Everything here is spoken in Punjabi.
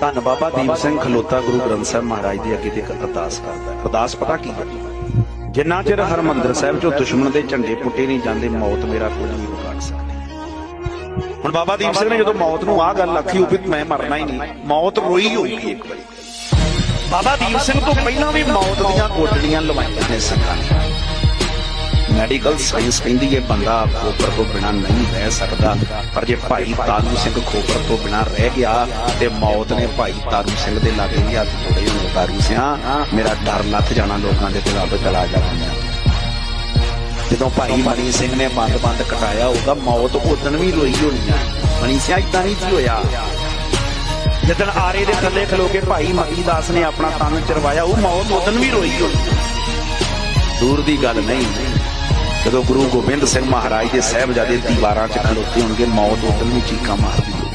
ਧੰਨ ਬਾਬਾ ਦੀਪ ਸਿੰਘ ਖਲੋਤਾ ਗੁਰੂ ਗ੍ਰੰਥ ਸਾਹਿਬ ਮਹਾਰਾਜ ਦੇ ਅੱਗੇ ਤੇ ਇੱਕ ਅਰਦਾਸ ਕਰਦਾ ਹੈ। ਅਰਦਾਸ ਪਤਾ ਕੀ ਹੈ? ਜਿੰਨਾ ਚਿਰ ਹਰਮੰਦਰ ਸਾਹਿਬ ਚੋਂ ਦੁਸ਼ਮਣ ਦੇ ਝੰਡੇ ਪੁੱਟੇ ਨਹੀਂ ਜਾਂਦੇ, ਮੌਤ ਮੇਰਾ ਕੋਈ ਨਹੀਂ ਵਿਗਾੜ ਸਕਦੀ। ਹੁਣ ਬਾਬਾ ਦੀਪ ਸਿੰਘ ਨੇ ਜਦੋਂ ਮੌਤ ਨੂੰ ਆਹ ਗੱਲ ਆਖੀ, ਉਹ ਵੀ ਮੈਂ ਮਰਨਾ ਹੀ ਨਹੀਂ। ਮੌਤ ਰੋਈ ਹੋਊਗੀ ਇੱਕ ਵਾਰੀ। ਬਾਬਾ ਦੀਪ ਸਿੰਘ ਤੋਂ ਪਹਿਲਾਂ ਵੀ ਮੌਤ ਦੀਆਂ ਕੋਟੜੀਆਂ ਲਵਾਈਆਂ ਨੇ ਸਿੱਖਾਂ ਨੇ। ਮੈਡੀਕਲ ਸਾਇੰਸ ਕਹਿੰਦੀ ਹੈ, ਬੰਦਾ ਖੋਪਰ ਤੋਂ ਬਿਨਾ ਨਹੀਂ ਰਹਿ ਸਕਦਾ। ਪਰ ਜੇ ਭਾਈ ਤਾਰੂ ਸਿੰਘ ਖੋਪਰ ਤੋਂ ਬਿਨਾ ਰਹਿ ਗਿਆ, ਤੇ ਮੌਤ ਨੇ ਭਾਈ ਤਾਰੂ ਸਿੰਘ ਦੇ ਲਾਗੇ ਵੀ ਹੱਥ ਜੋੜੇ ਹੋਏ ਤਾਰੂ ਸਿਆ। ਮੇਰਾ ਡਰ ਲੱਥ ਜਾਣਾ ਲੋਕਾਂ ਦੇ ਦਿਲਾਂ ਤੋਂ ਚਲਾ ਜਾਣਾ ਜਦੋਂ ਭਾਈ ਮਣੀ ਸਿੰਘ ਨੇ ਬੰਦ-ਬੰਦ ਕਟਾਇਆ ਉਹਦਾ ਮੌਤ ਉਦਣ ਵੀ ਰੋਈ ਹੋਣੀ ਆ। ਮਨੀ ਸਿਆ ਇਦਾਂ ਨਹੀਂ ਸੀ ਹੋਇਆ। ਜਦੋਂ ਆਰੇ ਦੇ ਥੱਲੇ ਖਲੋ ਕੇ ਭਾਈ ਮਨੀ ਦਾਸ ਨੇ ਆਪਣਾ ਤਨ ਚਰਵਾਇਆ, ਉਹ ਮੌਤ ਉਦਣ ਵੀ ਰੋਈ ਹੋਣੀ ਦੂਰ ਦੀ ਗੱਲ ਨਹੀਂ। ਜਦੋਂ ਗੁਰੂ ਗੋਬਿੰਦ ਸਿੰਘ ਮਹਾਰਾਜ ਦੇ ਸਹਿਬਜ਼ਾਦੇ ਦੀਵਾਰਾਂ 'ਚ ਖਲੋਤੇ ਹੋਣਗੇ, ਮੌਤ ਉਦੋਂ ਵੀ ਚੀਕਾਂ ਮਾਰਦੀ